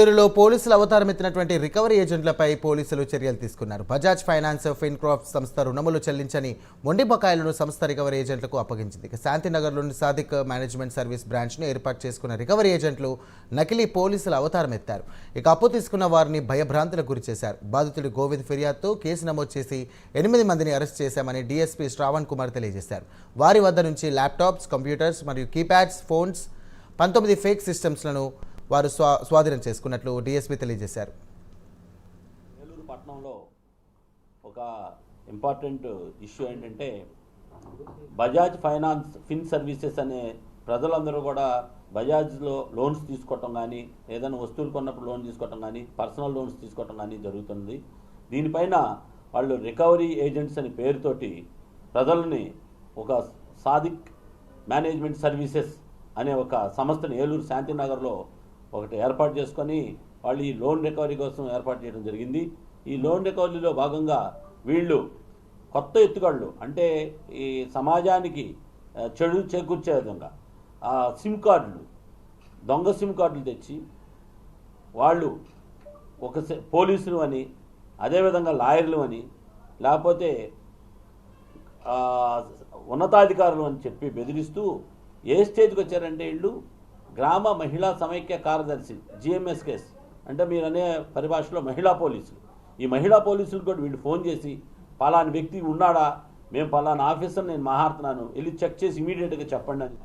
పేరులో పోలీసులు అవతారం ఎత్తినటువంటి రికవరీ ఏజెంట్లపై పోలీసులు చర్యలు తీసుకున్నారు. బజాజ్ ఫైనాన్స్ ఫిన్క్రాఫ్ట్ సంస్థ రుణములు చెల్లించని మొండి బకాయిలను సంస్థ రికవరీ ఏజెంట్లకు అప్పగించింది. శాంతినగర్లోని సాదిక్ మేనేజ్మెంట్ సర్వీస్ బ్రాంచ్ను ఏర్పాటు చేసుకున్న రికవరీ ఏజెంట్లు నకిలీ పోలీసుల అవతారం ఎత్తారు ఇక అప్పు తీసుకున్న వారిని భయభ్రాంతులకు గురి చేశారు. బాధితుడు గోవింద్ ఫిర్యాదుతో కేసు నమోదు చేసి ఎనిమిది మందిని అరెస్ట్ చేశామని డీఎస్పీ శ్రావణ్ కుమార్ తెలియజేశారు. వారి వద్ద నుంచి ల్యాప్టాప్స్ కంప్యూటర్స్ మరియు కీప్యాడ్స్ ఫోన్స్ పంతొమ్మిది ఫేక్ సిస్టమ్స్లను వారు స్వా స్వాధీనం చేసుకున్నట్లు డీఎస్పీ తెలియజేశారు. ఏలూరు పట్టణంలో ఒక ఇంపార్టెంట్ ఇష్యూ ఏంటంటే బజాజ్ ఫైనాన్స్ ఫిన్ సర్వీసెస్ అనే ప్రజలందరూ కూడా బజాజ్లో లోన్స్ తీసుకోవటం కానీ ఏదైనా వస్తువులు కొన్నప్పుడు లోన్ తీసుకోవటం కానీ పర్సనల్ లోన్స్ తీసుకోవటం కానీ జరుగుతుంది. దీనిపైన వాళ్ళు రికవరీ ఏజెంట్స్ అనే పేరుతోటి ప్రజల్ని ఒక సాదిక్ మేనేజ్మెంట్ సర్వీసెస్ అనే ఒక సంస్థను ఏలూరు శాంతినగర్లో ఒకటి ఏర్పాటు చేసుకొని వాళ్ళు ఈ లోన్ రికవరీ కోసం ఏర్పాటు చేయడం జరిగింది. ఈ లోన్ రికవరీలో భాగంగా వీళ్ళు కొత్త ఎత్తుగడలు అంటే ఈ సమాజానికి చెడు చేకూర్చే విధంగా ఆ సిమ్ కార్డులు దొంగ సిమ్ కార్డులు తెచ్చి వాళ్ళు ఒక పోలీసులు అని అదేవిధంగా లాయర్లు అని లేకపోతే ఉన్నతాధికారులు అని చెప్పి బెదిరిస్తూ ఏ స్టేజ్కి వచ్చారంటే వీళ్ళు గ్రామ మహిళా సమైక్య కార్యదర్శి జిఎంఎస్ కేస్ అంటే మీరు అనే పరిభాషలో మహిళా పోలీసులు. ఈ మహిళా పోలీసులు కూడా వీళ్ళు ఫోన్ చేసి పలాని వ్యక్తి ఉన్నాడా? మేము పలానా ఆఫీసర్ నేను మాట్లాడుతున్నాను వెళ్ళి చెక్ చేసి ఇమీడియట్గా చెప్పండి అని.